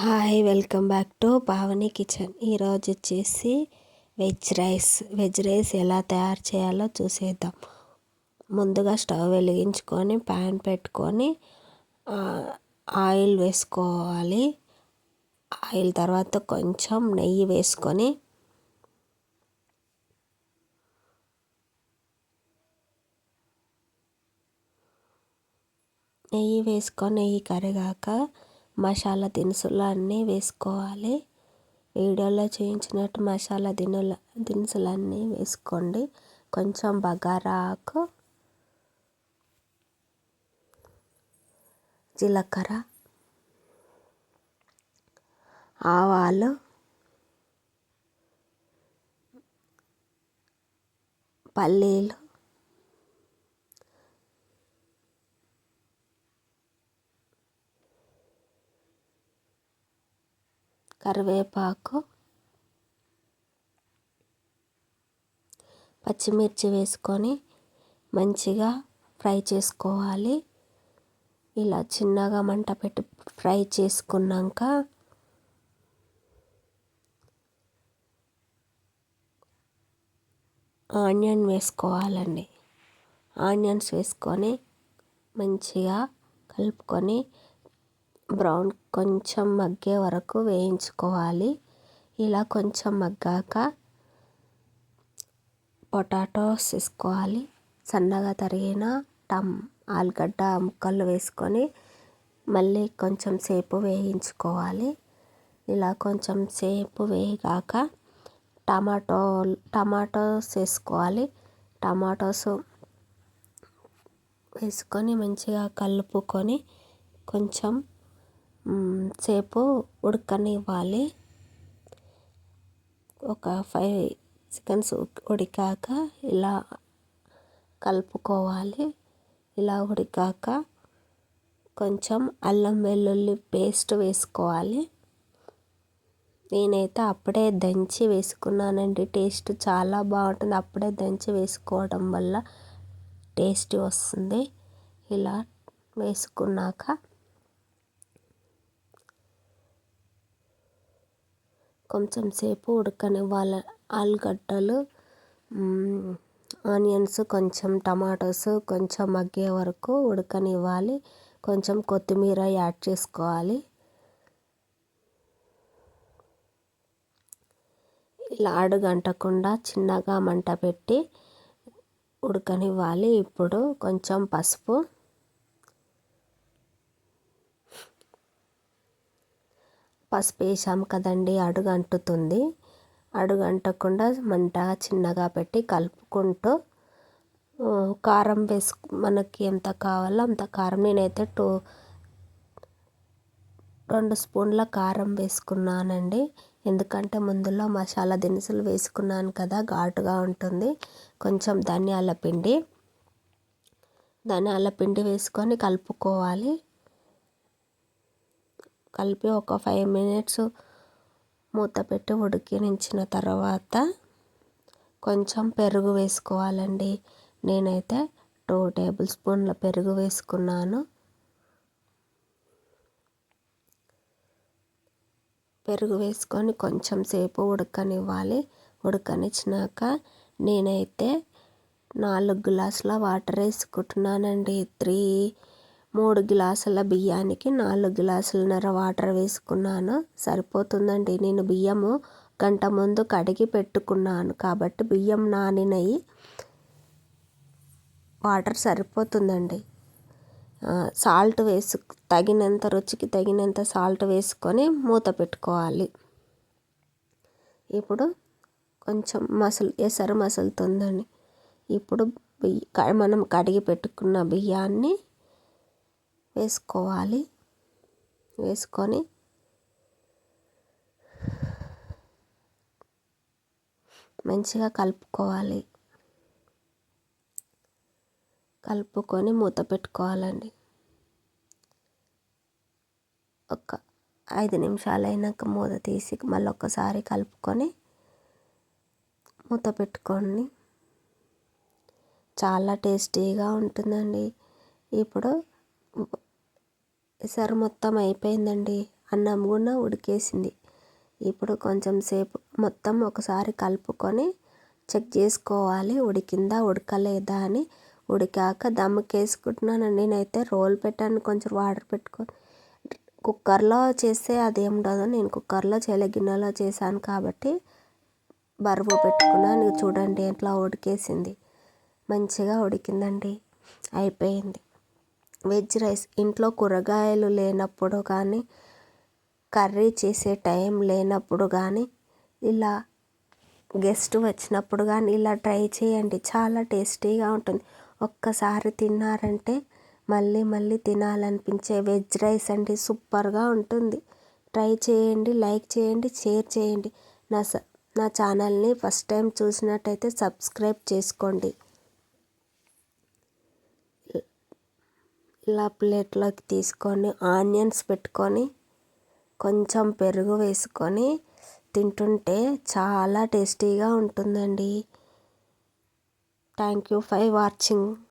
Hi welcome back to Pavani kitchen. ఈరోజు వచ్చేసి veg rice. Veg rice ఎలా తయారు చేయాలో చూసేద్దాం. ముందుగా స్టవ్ వెలిగించుకొని ప్యాన్ పెట్టుకొని ఆయిల్ వేసుకోవాలి. ఆయిల్ తర్వాత కొంచెం నెయ్యి వేసుకొని నెయ్యి వేసుకొని నెయ్యి కరిగాక మసాలా దినుసులు అన్నీ వేసుకోవాలి. వీడియోలో చూపించినట్టు మసాలా దినుల దినుసులు అన్నీ వేసుకోండి. కొంచెం బగారా ఆకు జీలకర్ర ఆవాలు పల్లీలు కరివేపాకు పచ్చిమిర్చి వేసుకొని మంచిగా ఫ్రై చేసుకోవాలి. ఇలా చిన్నగా మంట పెట్టి ఫ్రై చేసుకున్నాక ఆనియన్ వేసుకోవాలండి. ఆనియన్స్ వేసుకొని మంచిగా కలుపుకొని బ్రౌన్ కొంచెం మగ్గే వరకు వేయించుకోవాలి. ఇలా కొంచెం మగ్గాక పొటాటోస్ వేసుకోవాలి. సన్నగా తరిగిన టమ్ ఆలుగడ్డ ముక్కలు వేసుకొని మళ్ళీ కొంచెం సేపు వేయించుకోవాలి. ఇలా కొంచెం సేపు వేగాక టమాటో టమాటోస్ వేసుకోవాలి. టమాటోస్ వేసుకొని మంచిగా కలుపుకొని కొంచెం సేపు ఉడకనివ్వాలి. ఒక ఫైవ్ సెకండ్స్ ఉడికాక ఇలా కలుపుకోవాలి. ఇలా ఉడికాక కొంచెం అల్లం వెల్లుల్లి పేస్ట్ వేసుకోవాలి. నేనైతే అప్పుడే దంచి వేసుకున్నానండి. టేస్ట్ చాలా బాగుంటుంది. అప్పుడే దంచి వేసుకోవడం వల్ల టేస్ట్ వస్తుంది. ఇలా వేసుకున్నాక కొంచెం సేపు ఉడకనివ్వాలి ఆలుగడ్డలు ఆనియన్స్ కొంచెం టమాటోస్ కొంచెం మగ్గే వరకు ఉడకనివ్వాలి. కొంచెం కొత్తిమీర యాడ్ చేసుకోవాలి. ఇలా అడుగంటకుండా చిన్నగా మంట పెట్టి ఉడకనివ్వాలి. ఇప్పుడు కొంచెం పసుపు పసుపు వేసాం కదండి అడుగు అంటుతుంది అడుగు అంటకుండా మంట చిన్నగా పెట్టి కలుపుకుంటూ కారం వేసుకు మనకి ఎంత కావాలో అంత కారం. నేనైతే టూ రెండు స్పూన్ల కారం వేసుకున్నానండి. ఎందుకంటే ముందులో మసాలా దినుసులు వేసుకున్నాను కదా ఘాటుగా ఉంటుంది. కొంచెం ధనియాల పిండి ధనియాల పిండి వేసుకొని కలుపుకోవాలి. కలిపి ఒక ఫైవ్ మినిట్స్ మూత పెట్టి ఉడికించిన తర్వాత కొంచెం పెరుగు వేసుకోవాలండి. నేనైతే టూ టేబుల్ స్పూన్ల పెరుగు వేసుకున్నాను. పెరుగు వేసుకొని కొంచెం సేపు ఉడకనివ్వాలి. ఉడకనిచ్చినాక నేనైతే నాలుగు గ్లాసుల వాటర్ వేసుకుంటున్నానండి. త్రీ మూడు గ్లాసుల బియ్యానికి నాలుగు గ్లాసులన్నర వాటర్ వేసుకున్నాను. సరిపోతుందండి. నేను బియ్యము గంట ముందు కడిగి పెట్టుకున్నాను. కాబట్టి బియ్యం నానినవి వాటర్ సరిపోతుందండి. సాల్ట్ వేసు తగినంత రుచికి తగినంత సాల్ట్ వేసుకొని మూత పెట్టుకోవాలి. ఇప్పుడు కొంచెం మసలు ఎసరు మసులుతుందండి. ఇప్పుడు బియ్య మనం కడిగి పెట్టుకున్న బియ్యాన్ని వేసుకోవాలి. వేసుకొని మంచిగా కలుపుకోవాలి. కలుపుకొని మూత పెట్టుకోవాలండి. ఒక ఐదు నిమిషాలు అయినాక మూత తీసి మళ్ళీ ఒకసారి కలుపుకొని మూత పెట్టుకోండి. చాలా టేస్టీగా ఉంటుందండి. ఇప్పుడు ఎసరు మొత్తం అయిపోయిందండి. అన్నం కూడా ఉడికేసింది. ఇప్పుడు కొంచెం సేపు మొత్తం ఒకసారి కలుపుకొని చెక్ చేసుకోవాలి. ఉడికిందా ఉడకలేదా అని ఉడికాక దమ్ముకేసుకుంటున్నానండి. నేనైతే రోల్ పెట్టాను. కొంచెం వాటర్ పెట్టుకొని కుక్కర్లో చేస్తే అదేం ఉండదు. నేను కుక్కర్లో చేయలే గిన్నెలో చేశాను కాబట్టి బరువు పెట్టుకున్నాను. చూడండి ఎట్లా ఉడికేసింది. మంచిగా ఉడికిందండి. అయిపోయింది. వెజ్ రైస్ ఇంట్లో కూరగాయలు లేనప్పుడు కానీ కర్రీ చేసే టైం లేనప్పుడు కానీ ఇలా గెస్ట్ వచ్చినప్పుడు కానీ ఇలా ట్రై చేయండి. చాలా టేస్టీగా ఉంటుంది. ఒక్కసారి తిన్నారంటే మళ్ళీ మళ్ళీ తినాలనిపించే వెజ్ రైస్ అండి. సూపర్గా ఉంటుంది. ట్రై చేయండి లైక్ చేయండి షేర్ చేయండి. నా స నా ఛానల్ని ఫస్ట్ టైం చూసినట్టయితే సబ్స్క్రైబ్ చేసుకోండి. ఇలా ప్లేట్లోకి తీసుకొని ఆనియన్స్ పెట్టుకొని కొంచెం పెరుగు వేసుకొని తింటుంటే చాలా టేస్టీగా ఉంటుందండి. Thank you for watching